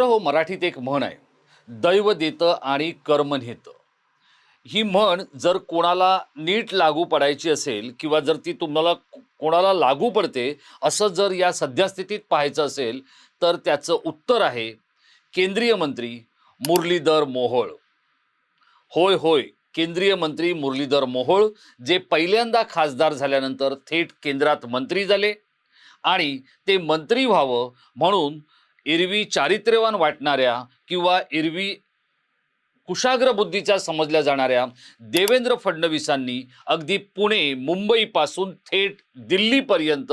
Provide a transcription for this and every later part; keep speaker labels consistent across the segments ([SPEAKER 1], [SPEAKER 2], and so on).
[SPEAKER 1] मित्र हो मराठीत एक म्हण आहे. दैव देतं आणि कर्म नेतं. ही म्हण जर कोणाला नीट लागू पडायची असेल किंवा जर ती तुम्हाला कोणाला लागू पडते असं जर या सद्यस्थितीत पाहायचं असेल तर त्याचं उत्तर आहे केंद्रीय मंत्री मुरलीधर मोहोळ. होय होय केंद्रीय मंत्री मुरलीधर मोहोळ जे पहिल्यांदा खासदार झाल्यानंतर थेट केंद्रात मंत्री झाले आणि ते मंत्री व्हावं म्हणून एरवी चारित्र्यवान वाटणाऱ्या किंवा एरवी कुशाग्र बुद्धीच्या समजल्या जाणाऱ्या देवेंद्र फडणवीसांनी अगदी पुणे मुंबईपासून थेट दिल्लीपर्यंत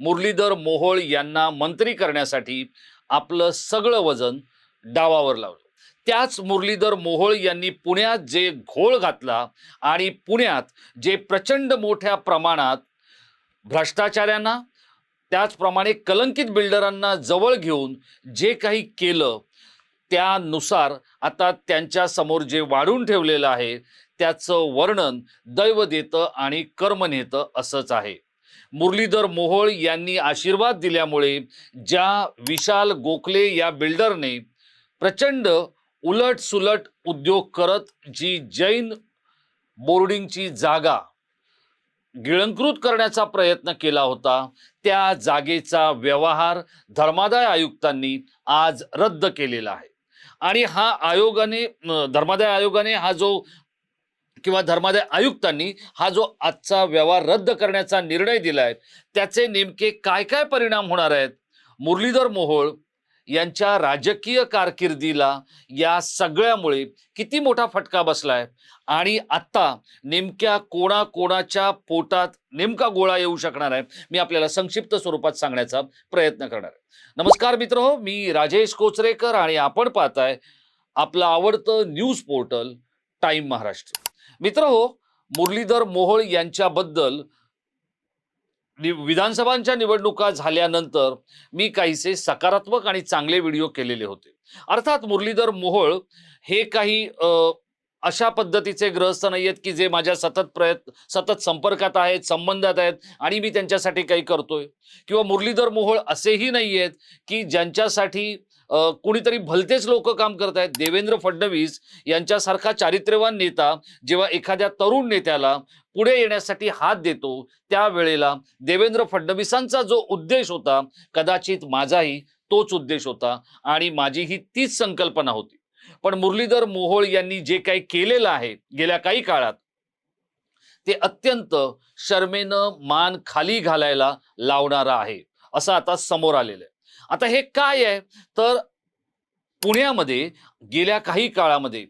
[SPEAKER 1] मुरलीधर मोहोळ यांना मंत्री करण्यासाठी आपलं सगळं वजन डावावर लावलं. त्याच मुरलीधर मोहोळ यांनी पुण्यात जे घोळ घातला आणि पुण्यात जे प्रचंड मोठ्या प्रमाणात भ्रष्टाचाऱ्यांना त्याचप्रमाणे कलंकित बिल्डरांना जवळ घेऊन जे काही केलं त्यानुसार आता त्यांच्यासमोर जे वाढून ठेवलेलं आहे त्याचं वर्णन दैव देतं आणि कर्म नेतं असंच आहे. मुरलीधर मोहोळ यांनी आशीर्वाद दिल्यामुळे ज्या विशाल गोखले या बिल्डरने प्रचंड उलट सुलट उद्योग करत जी जैन बोर्डिंगची जागा गिळंकृत करण्याचा प्रयत्न केला होता. त्या जागेचा व्यवहार धर्मादाय आयुक्तांनी आज रद्द केलेला आहे. आणि हा आयोगाने धर्मादाय आयोगाने हा जो किंवा धर्मादाय आयुक्तांनी हा जो आजचा व्यवहार रद्द करण्याचा निर्णय दिला आहे त्याचे नेमके काय काय परिणाम होणार आहेत? मुरलीधर मोहोळ यांच्या राजकीय कारकिर्दीला या सगळ्यामुळे किती मोठा फटका बसलाय? आणि आत्ता नेमक्या कोणाकोणाच्या पोटात नेमका गोळा येऊ शकणार आहे? मी आपल्याला संक्षिप्त स्वरूपात सांगण्याचा प्रयत्न करणार आहे. नमस्कार मित्र हो मी राजेश कोचरेकर आणि आपण पाहताय आपलं आवडतं न्यूज पोर्टल टाइम महाराष्ट्र. मित्र हो मुरलीधर मोहोळ यांच्याबद्दल विधानसभांच्या निवडणुका झाल्यानंतर मी काहीसे सकारात्मक आणि चांगले व्हिडिओ केलेले होते. अर्थात मुरलीधर मोहोळ हे काही अशा पद्धतीचे ग्रहस्थ नाही आहेत की जे माझ्या सतत प्रयत्न सतत संपर्कात आहेत संबंधात आहेत आणि मी त्यांच्यासाठी काही करतोय. किंवा मुरलीधर मोहोळ असेही नाही आहेत की ज्यांच्यासाठी कुणीतरी भलतेच लोक काम करत आहेत. देवेंद्र फडणवीस यांच्यासारखा चारित्र्यवान नेता जेव्हा एखाद्या तरुण नेत्याला पुढे येण्यासाठी हात देतो त्यावेळेला देवेंद्र फडणवीसांचा जो उद्देश होता कदाचित माझाही तोच उद्देश होता आणि माझीही तीच संकल्पना होती. पण मुरलीधर मोहोळ यांनी जे काही केलेलं आहे गेल्या काही काळात ते अत्यंत शर्मेनं मान खाली घालायला लावणारा आहे असं आता समोर आलेलं आहे. आता हे काय आहे? तर पुण्यामध्ये गेल्या काही काळामध्ये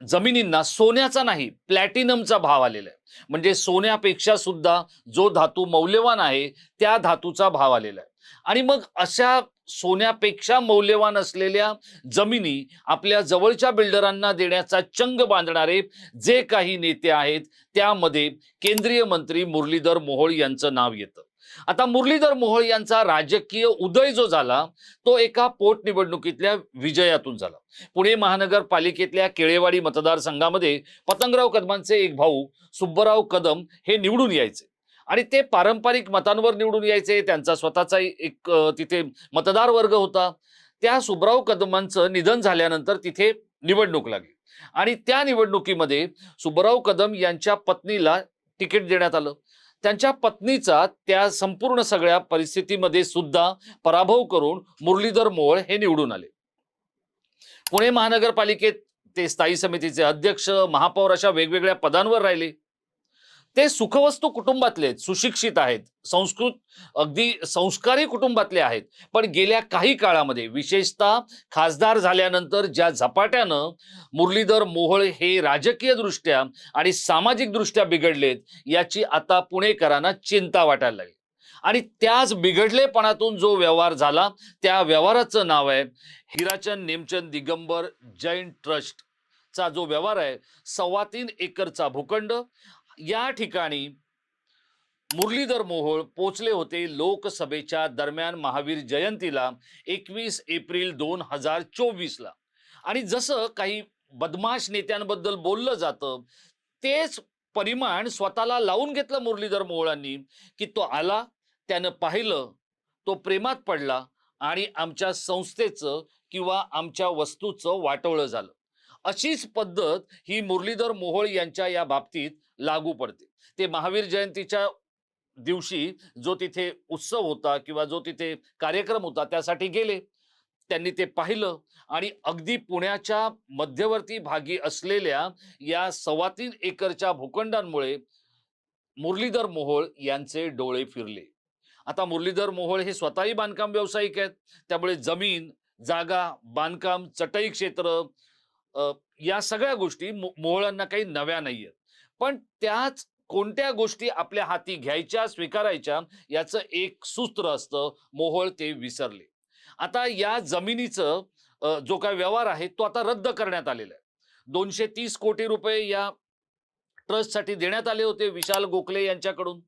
[SPEAKER 1] जमिनींना सोन्याचा नाही प्लॅटिनमचा भाव आलेला आहे. म्हणजे सोन्यापेक्षा सुद्धा जो धातू मौल्यवान आहे त्या धातूचा भाव आलेला आहे. आणि मग अशा सोन्यापेक्षा मौल्यवान असलेल्या जमिनी आपल्या जवळच्या बिल्डरांना देण्याचा चंग बांधणारे जे काही नेते आहेत त्यामध्ये केंद्रीय मंत्री मुरलीधर मोहोळ यांचं नाव येतं. आता मुरलीधर मोहोळ यांचा राजकीय उदय जो झाला तो एका पोटनिवडणुकीतल्या विजयातून झाला. पुणे महानगरपालिकेतल्या केळेवाडी मतदारसंघामध्ये पतंगराव कदमांचे एक भाऊ सुब्बराव कदम हे निवडून यायचे. आणि ते पारंपरिक मतांवर निवडून यायचे. त्यांचा स्वतःचा एक तिथे मतदार वर्ग होता. त्या सुब्राव कदमांचं निधन झाल्यानंतर तिथे निवडणूक लागली. आणि त्या निवडणुकीमध्ये सुब्राव कदम यांच्या पत्नीला तिकीट देण्यात आलं. त्यांच्या पत्नीचा त्या संपूर्ण सगळ्या परिस्थितीमध्ये सुद्धा पराभव करून मुरलीधर मोहोळ हे निवडून आले. पुणे महानगरपालिकेत ते स्थायी समितीचे अध्यक्ष महापौर अशा वेगवेगळ्या पदांवर राहिले. ते सुखवस्तू कुटुंबातले आहेत सुशिक्षित आहेत संस्कृत अगदी संस्कारी कुटुंबातले आहेत. पण गेल्या काही काळामध्ये विशेषतः खासदार झाल्यानंतर ज्या झपाट्यानं मुरलीधर मोहोळ हे राजकीय दृष्ट्या आणि सामाजिक दृष्ट्या बिघडलेत याची आता पुणेकरांना चिंता वाटायला लागली. आणि त्याच बिघडलेपणातून जो व्यवहार झाला त्या व्यवहाराचं नाव आहे हिराचंद नेमचंद दिगंबर जैन ट्रस्ट चा जो व्यवहार आहे सव्वा तीन एकरचा भूखंड या ठिकाणी मुरलीधर मोहोळ पोचले होते लोकसभेच्या दरम्यान महावीर जयंतीला एकवीस एप्रिल दोन हजार चोवीसला. आणि जसं काही बदमाश नेत्यांबद्दल बोललं जातं तेच परिमाण स्वतःला लावून घेतलं मुरलीधर मोहोळांनी की तो आला त्यानं पाहिलं तो प्रेमात पडला आणि आमच्या संस्थेचं किंवा आमच्या वस्तूचं वाटवलं झालं. अशीच पद्धत ही मुरलीधर मोहोळ यांच्या या बाबतीत लागू पडते. ते महावीर जयंतीच्या दिवशी जो तिथे उत्सव होता किंवा जो तिथे कार्यक्रम होता त्यासाठी गेले. त्यांनी ते पाहिलं आणि अगदी पुण्याच्या मध्यवर्ती भागी असलेल्या या सव्वा तीन एकरच्या भूखंडांमुळे मुरलीधर मोहोळ यांचे डोळे फिरले. आता मुरलीधर मोहोळ हे स्वतःही बांधकाम व्यावसायिक आहेत. त्यामुळे जमीन जागा बांधकाम चटई क्षेत्र या सगळ्या गोष्टी मो- मोहोळांना काही नव्या नाही आहेत पण त्याच कोणत्या गोष्टी आपल्या हाती घ्यायच्या स्वीकारायच्या याचं एक सूत्र असतं मोहोळ ते विसरले. आता या जमिनीचं जो काय व्यवहार आहे तो आता रद्द करण्यात आलेला आहे. दोनशे तीस कोटी रुपये या ट्रस्टसाठी देण्यात आले होते विशाल गोखले यांच्याकडून.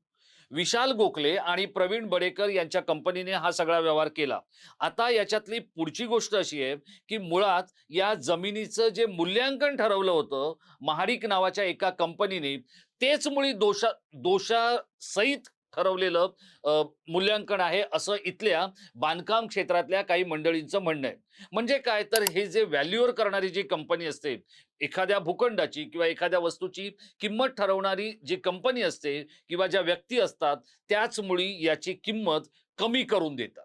[SPEAKER 1] विशाल गोखले आणि प्रवीण बडेकर यांच्या कंपनीने हा सगळा व्यवहार केला. आता याच्यातली पुढची गोष्ट अशी आहे की मुळात या जमिनीचं जे मूल्यांकन ठरवलं होतं महाडिक नावाच्या एका कंपनीने तेच मुळी दोषा दोषासहित ठरवलेलं मूल्यांकन आहे असं इथल्या बांधकाम क्षेत्रातल्या काही मंडळींचं म्हणणं आहे. म्हणजे काय? तर हे जे व्हॅल्युअर करणारी जी कंपनी असते एखाद्या भूखंडाची किंवा एखाद्या वस्तूची किंमत ठरवणारी जी कंपनी असते किंवा ज्या व्यक्ती असतात त्याच मुळी याची किंमत कमी करून देतात.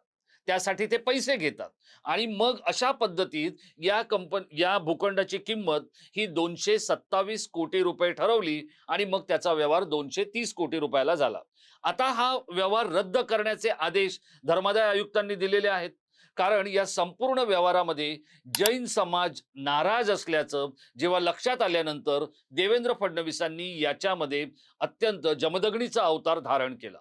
[SPEAKER 1] त्यासाठी ते पैसे घेतात. आणि मग अशा पद्धतीत या कंपन या भूखंडाची किंमत ही दोनशे सत्तावीस कोटी रुपये ठरवली आणि मग त्याचा व्यवहार दोनशे तीस कोटी रुपयाला झाला. आता हा व्यवहार रद्द करण्याचे आदेश धर्मादाय आयुक्तांनी दिलेले आहेत. कारण या संपूर्ण व्यवहारामध्ये जैन समाज नाराज असल्याचं जेव्हा लक्षात आल्यानंतर देवेंद्र फडणवीसांनी याच्यामध्ये अत्यंत जमदग्नीचा अवतार धारण केला.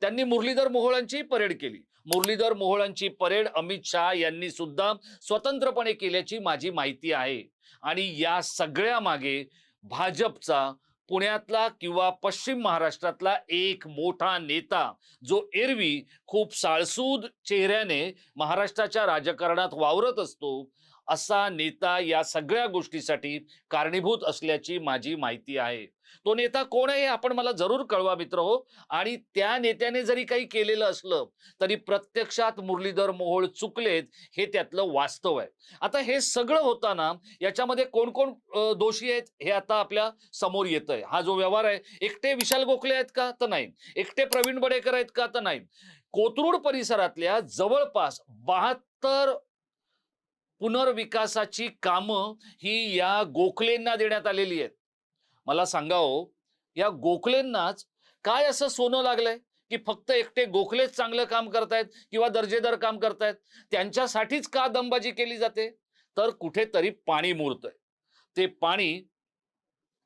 [SPEAKER 1] त्यांनी मुरलीधर मोहोळांची परेड केली. मुरलीधर मोहोळांची परेड अमित शहा यांनी सुद्धा स्वतंत्रपणे केल्याची माझी माहिती आहे. आणि या सगळ्या मागे भाजपचा पुण्यातला किंवा पश्चिम महाराष्ट्रातला एक मोठा नेता जो एरवी खूप साळसूद चेहऱ्याने महाराष्ट्राच्या राजकारणात वावरत असतो असा नेता या सगळ्या गोष्टीसाठी कारणीभूत असल्याची माझी माहिती आहे. तो नेता कोण आहे आपण मला जरूर कळवा मित्र हो. आणि त्या नेत्याने जरी काही केलेलं असलं तरी प्रत्यक्षात मुरलीधर मोहोळ चुकलेत हे त्यातलं वास्तव आहे. आता हे सगळं होताना याच्यामध्ये कोण कोण दोषी आहेत हे आता आपल्यासमोर येत आहे हा जो व्यवहार आहे एकटे विशाल गोखले आहेत का? तर नाही. एकटे प्रवीण बडेकर आहेत का? तर नाही. कोथरूड परिसरातल्या जवळपास बहात्तर पुनर्विकासाची कामं ही या गोखलेंना देण्यात आलेली आहेत. मला सांगा हो या गोखलेंनाच काय असं सोनं लागलंय? की फक्त एकटे गोखलेच चांगलं काम करतायत किंवा दर्जेदार काम करतायत? त्यांच्यासाठीच का दमबाजी केली जाते? तर कुठेतरी पाणी मुरतंय. ते पाणी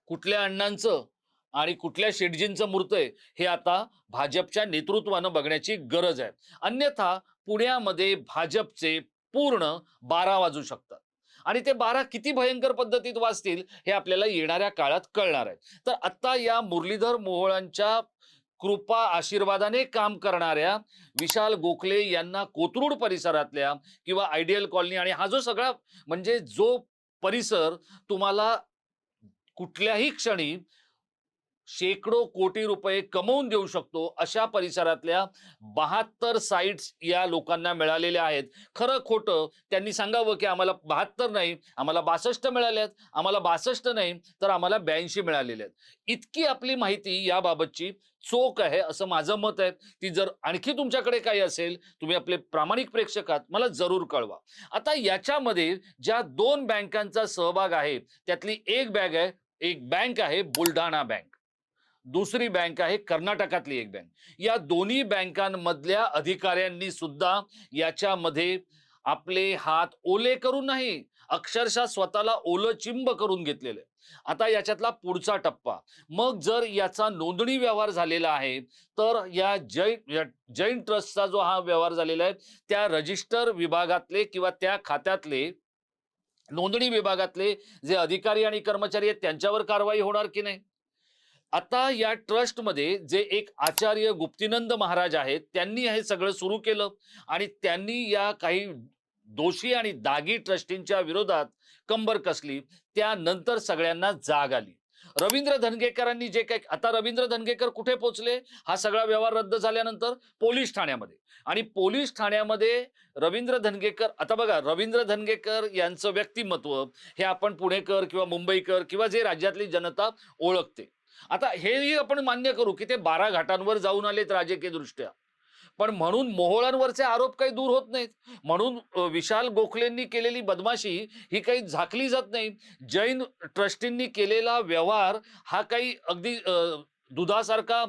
[SPEAKER 1] कुठल्या अण्णांचं आणि कुठल्या शेटजींचं मुरतंय हे आता भाजपच्या नेतृत्वानं बघण्याची गरज आहे. अन्यथा पुण्यामध्ये भाजपचे पूर्ण बारा वाजू शकतात. आणि ते बारा किती भयंकर पद्धतीत वाजतील हे आपल्याला येणाऱ्या काळात कळणार आहे. तर आता या मुरलीधर मोहोळांच्या कृपा आशीर्वादाने काम करणाऱ्या विशाल गोखले यांना कोथरूड परिसरातल्या किंवा आयडियल कॉलनी आणि हा जो सगळा म्हणजे जो परिसर तुम्हाला कुठल्याही क्षणी शेकडो कोटी रुपये कमवून देऊ शकतो अशा परिसरातल्या बहात्तर साईट्स या लोकांना मिळालेल्या आहेत. खरं खोटं त्यांनी सांगावं की आम्हाला बहात्तर नाही आम्हाला बासष्ट मिळाले आहेत. आम्हाला बासष्ट नाही तर आम्हाला ब्याऐंशी मिळालेले आहेत. इतकी आपली माहिती याबाबतची चोख आहे असं माझं मत आहे. ती जर आणखी तुमच्याकडे काही असेल तुम्ही आपले प्रामाणिक प्रेक्षक आहात मला जरूर कळवा. आता याच्यामध्ये ज्या दोन बँकांचा सहभाग आहे त्यातली एक बँक आहे एक बँक आहे बुलढाणा बँक दुसरी बँक आहे कर्नाटकातली एक बँक. या दोन्ही बँकांमधल्या अधिकाऱ्यांनी सुद्धा याच्यामध्ये आपले हात ओले करून नाही अक्षरशः स्वतःला ओलं चिंब करून घेतलेलं आहे. आता याच्यातला पुढचा टप्पा. मग जर याचा नोंदणी व्यवहार झालेला आहे तर या जैन जैन ट्रस्टचा जो हा व्यवहार झालेला आहे त्या रजिस्टर विभागातले किंवा त्या खात्यातले नोंदणी विभागातले जे अधिकारी आणि कर्मचारी आहेत त्यांच्यावर कारवाई होणार की नाही? आता या ट्रस्टमध्ये जे एक आचार्य गुप्तिनंद महाराज आहेत त्यांनी हे सगळं सुरू केलं आणि त्यांनी या काही दोषी आणि दागी ट्रस्टींच्या विरोधात कंबर कसली त्यानंतर सगळ्यांना जाग आली. रवींद्र धनगेकरांनी जे काही आता रवींद्र धनगेकर कुठे पोहोचले? हा सगळा व्यवहार रद्द झाल्यानंतर पोलीस ठाण्यामध्ये. आणि पोलीस ठाण्यामध्ये रवींद्र धनगेकर आता बघा रवींद्र धनगेकर यांचं व्यक्तिमत्व हे आपण पुणेकर किंवा मुंबईकर किंवा जे राज्यातली जनता ओळखते. आता हेही आपण मान्य करू की ते बारा घाटांवर जाऊन आलेत राजकीय दृष्ट्या पण म्हणून मोहोळांवरचे आरोप काही दूर होत नाहीत. म्हणून विशाल गोखलेंनी केलेली बदमाशी ही काही झाकली जात नाही. जैन ट्रस्टींनी केलेला व्यवहार हा काही अगदी दुधासारखा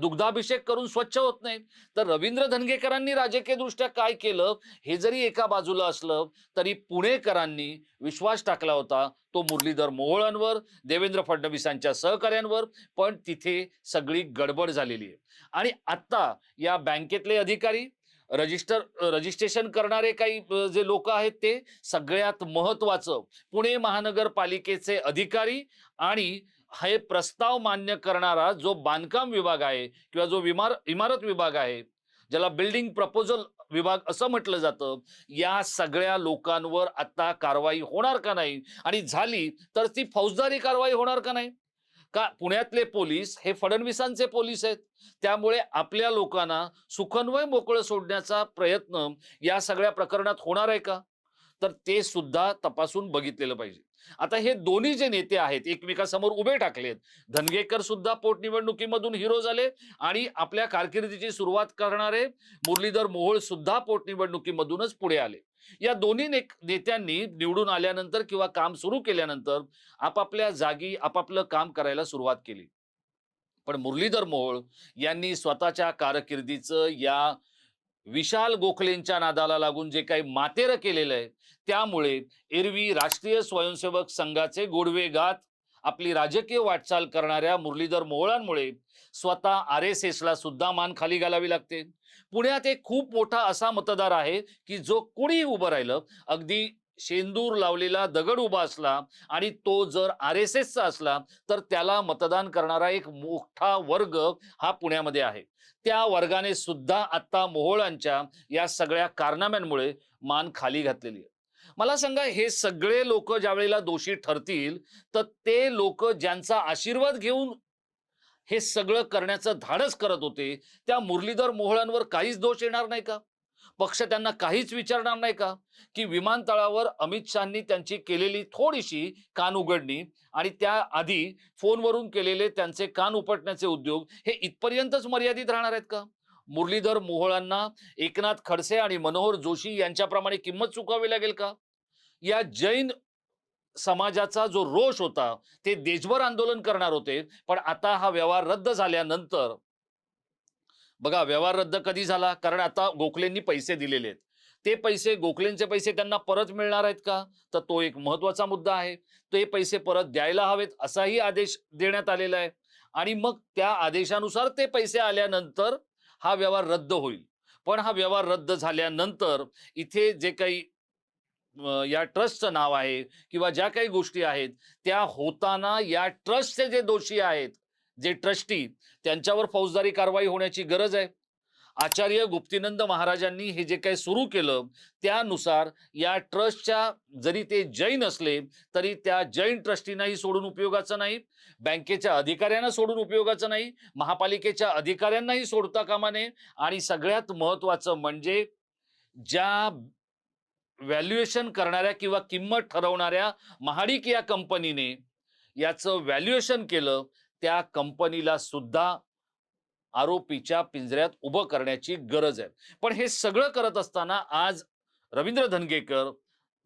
[SPEAKER 1] दुग्धाभिषेक करून स्वच्छ होत नाही. तर रवींद्र धनगेकरांनी राजकीय दृष्ट्या काय केलं? हे जरी एका बाजूला असलं तरी पुणेकरांनी विश्वास टाकला होता तो मुरलीधर मोहोळांवर देवेंद्र फडणवीसांच्या सहकार्यांवर पण तिथे सगळी गडबड झालेली आहे. आणि आत्ता या बँकेतले अधिकारी रजिस्टर रजिस्ट्रेशन करणारे काही जे लोक आहेत ते सगळ्यात महत्वाचं पुणे महानगरपालिकेचे अधिकारी आणि हे प्रस्ताव मान्य करणारा जो बांधकाम विभाग आहे किंवा जो विमार इमारत विभाग आहे ज्याला बिल्डिंग प्रपोजल विभाग असं म्हटलं जातं या सगळ्या लोकांवर आता कारवाई होणार का नाही? आणि झाली तर ती फौजदारी कारवाई होणार का नाही? का पुण्यातले पोलीस हे फडणवीसांचे पोलीस आहेत? त्यामुळे आपल्या लोकांना सुखन्वय मोकळं सोडण्याचा प्रयत्न या सगळ्या प्रकरणात होणार आहे का? तर ते सुद्धा तपासून बघितलेलं पाहिजे. आता हे दोन्ही जे नेते आहेत एकमेकासमोर उभे टाकलेत धनगेकर सुद्धा पोटनिवडणुकीमधून हिरो झाले आणि आपल्या कारकिर्दीची सुरुवात करणारे मुरलीधर मोहोळ सुद्धा पोटनिवडणुकीमधूनच पुढे आले. या दोन्ही ने नेत्यांनी निवडून आल्यानंतर किंवा काम सुरू केल्यानंतर आपापल्या जागी आपापलं काम करायला सुरुवात केली. पण मुरलीधर मोहोळ यांनी स्वतःच्या कारकिर्दीचं या विशाल गोखलेंच्या नादाला लागून जे काही मातेरं केलेलं आहे त्यामुळे एरवी राष्ट्रीय स्वयंसेवक संघाचे गोडवे गात आपली राजकीय वाटचाल करणाऱ्या मुरलीधर मोहोळांमुळे स्वतः आर एस एसला सुद्धा मान खाली घालावी लागते. पुण्यात एक खूप मोठा असा मतदार आहे की जो कोणीही उभं राहिलं अगदी शेंदूर लावलेला दगड उभा असला आणि तो जर आर एस एसचा असला तर त्याला मतदान करणारा एक मोठा वर्ग हा पुण्यामध्ये आहे. त्या वर्गाने सुद्धा आता मोहोळांच्या या सगळ्या कारनाम्यांमुळे मान खाली घातलेली आहे. मला सांगा हे सगळे लोक ज्या वेळेला दोषी ठरतील तर ते लोक ज्यांचा आशीर्वाद घेऊन हे सगळं करण्याचं धाडस करत होते त्या मुरलीधर मोहोळांवर काहीच दोष येणार नाही का? पक्ष त्यांना काहीच विचारणार नाही का? की विमानतळावर अमित शहानी त्यांची केलेली थोडीशी कान उघडणी आणि त्याआधी फोनवरून केलेले त्यांचे कान उपटण्याचे उद्योग हे इथपर्यंतच मर्यादित राहणार आहेत का? मुरलीधर मोहोळांना एकनाथ खडसे आणि मनोहर जोशी यांच्याप्रमाणे किंमत चुकावी लागेल का? या जैन समाजाचा जो रोष होता ते देशभर आंदोलन करणार होते पण आता हा व्यवहार रद्द झाल्यानंतर बघा व्यवहार रद्द कधी झाला? कारण आता गोखलेंनी पैसे दिलेले आहेत. ते पैसे गोखलेंचे पैसे त्यांना परत मिळणार आहेत का? तर तो एक महत्त्वाचा मुद्दा आहे. ते पैसे परत द्यायला हवेत असाही आदेश देण्यात आलेला आहे. आणि मग त्या आदेशानुसार ते पैसे आल्यानंतर हा व्यवहार रद्द होईल. पण हा व्यवहार रद्द झाल्यानंतर इथे जे काही या ट्रस्टचं नाव आहे किंवा ज्या काही गोष्टी आहेत त्या होताना या ट्रस्टचे जे दोषी आहेत जे ट्रस्टी त्यांच्यावर फौजदारी कारवाई होण्याची गरज आहे. आचार्य गुप्तीनंद महाराजांनी हे जे काही सुरू केलं त्यानुसार या ट्रस्टच्या जरी ते जैन असले तरी त्या जैन ट्रस्टींनाही सोडून उपयोगाचं नाही. बँकेच्या अधिकाऱ्यांना सोडून उपयोगाचं नाही. महापालिकेच्या अधिकाऱ्यांनाही सोडता कामा नये. आणि सगळ्यात महत्वाचं म्हणजे ज्या व्हॅल्युएशन करणाऱ्या किंवा किंमत ठरवणाऱ्या महाडिक या कंपनीने याचं व्हॅल्युएशन केलं त्या कंपनीला सुद्धा आरोपीच्या पिंजऱ्यात उभं करण्याची गरज आहे. पण हे सगळं करत असताना आज रवींद्र धनगेकर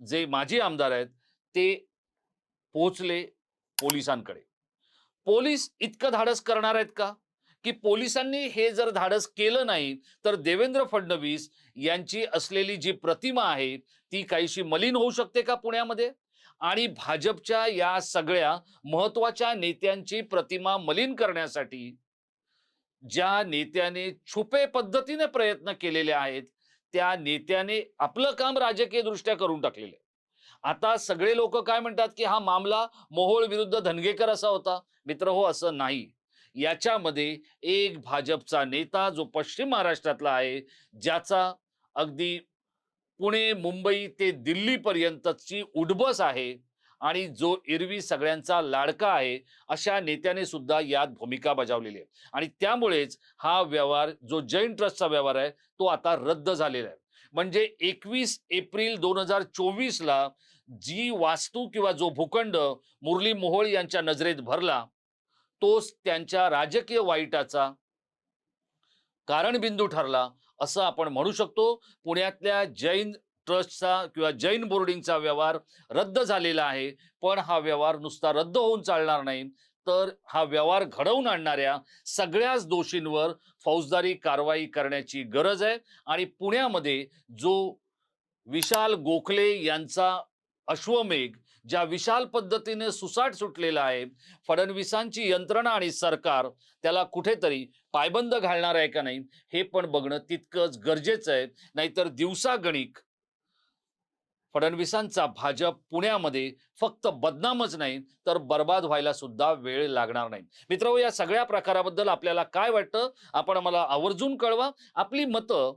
[SPEAKER 1] जे माजी आमदार आहेत ते पोहोचले पोलिसांकडे. पोलीस इतकं धाडस करणार आहेत का? की पोलिसांनी हे जर धाडस केलं नाही तर देवेंद्र फडणवीस यांची असलेली जी प्रतिमा आहे ती काहीशी मलिन होऊ शकते का पुण्यामध्ये? आणि भाजपच्या या सगळ्या महत्त्वाच्या नेत्यांची प्रतिमा मलिन करण्यासाठी ज्या नेत्याने छुपे पद्धतीने प्रयत्न केलेले आहेत त्या नेत्याने आपलं काम राजकीय दृष्ट्या करून टाकलेले. आता सगळे लोक काय म्हणतात की हा मामला मोहोळ विरुद्ध धनगेकर असा होता? मित्र हो असं नाही. याच्यामध्ये एक भाजपचा नेता जो पश्चिम महाराष्ट्रातला आहे ज्याचा अगदी पुणे मुंबई ते दिल्लीपर्यंतची उडबस आहे आणि जो एरवी सगळ्यांचा लाडका आहे अशा नेत्याने सुद्धा यात भूमिका बजावलेली आहे. आणि त्यामुळेच हा व्यवहार जो जैन ट्रस्टचा व्यवहार आहे तो आता रद्द झालेला आहे. म्हणजे एकवीस एप्रिल दोन हजार चोवीसला जी वास्तू किंवा जो भूखंड मुरली मोहोळ यांच्या नजरेत भरला तोच त्यांच्या राजकीय वाईटाचा कारणबिंदू ठरला. असं आपण म्हणू शकतो. पुण्यातल्या जैन ट्रस्टचा किंवा जैन बोर्डिंगचा व्यवहार रद्द झालेला आहे. पण हा व्यवहार नुसता रद्द होऊन चालणार नाही. तर हा व्यवहार घडवून आणणाऱ्या सगळ्याच दोषींवर फौजदारी कारवाई करण्याची गरज आहे. आणि पुण्यामध्ये जो विशाल गोखले यांचा अश्वमेघ ज्या विशाल पद्धतीने सुसाट सुटलेला आहे फडणवीसांची यंत्रणा आणि सरकार त्याला कुठेतरी पायबंद घालणार आहे का नाही हे पण बघणं तितकंच गरजेचं आहे. नाहीतर दिवसागणिक फडणवीसांचा भाजप पुण्यामध्ये फक्त बदनामच नाही तर बर्बाद व्हायला सुद्धा वेळ लागणार नाही. मित्र या सगळ्या प्रकाराबद्दल आपल्याला काय वाटतं आपण मला आवर्जून कळवा. आपली मतं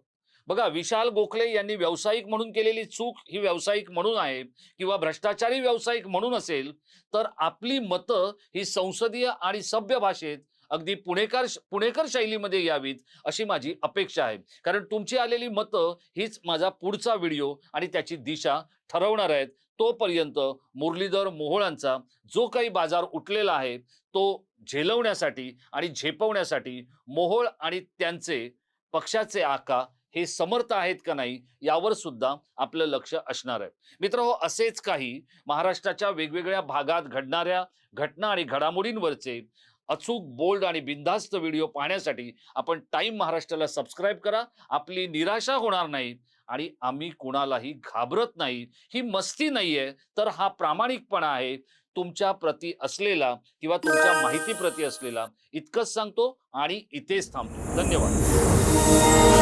[SPEAKER 1] बघा विशाल गोखले यांनी व्यावसायिक म्हणून केलेली चूक ही व्यावसायिक म्हणून आहे किंवा भ्रष्टाचारी व्यावसायिक म्हणून असेल तर आपली मतं ही संसदीय आणि सभ्य भाषेत अगदी पुणेकर पुणेकर शैलीमध्ये यावीत अशी माझी अपेक्षा आहे. कारण तुमची आलेली मतं हीच माझा पुढचा व्हिडिओ आणि त्याची दिशा ठरवणार आहेत. तोपर्यंत मुरलीधर मोहोळांचा जो काही बाजार उठलेला आहे तो झेलवण्यासाठी आणि झेपवण्यासाठी मोहोळ आणि त्यांचे पक्षाचे आका हे समर्थ आहेत का नाही यावर सुद्धा आपलं लक्ष असणार आहे. मित्र हो असेच काही महाराष्ट्राच्या वेगवेगळ्या भागात घडणाऱ्या घटना आणि घडामोडींवरचे अचूक बोल्ड आणि बिनधास्त व्हिडिओ पाहण्यासाठी आपण टाईम महाराष्ट्राला सबस्क्राईब करा. आपली निराशा होणार नाही आणि आम्ही कुणालाही घाबरत नाही. ही मस्ती नाहीये तर हा प्रामाणिकपणा आहे. तुमच्या प्रती असलेला किंवा तुमच्या माहितीप्रती असलेला इतकंच सांगतो आणि इथेच थांबतो. धन्यवाद.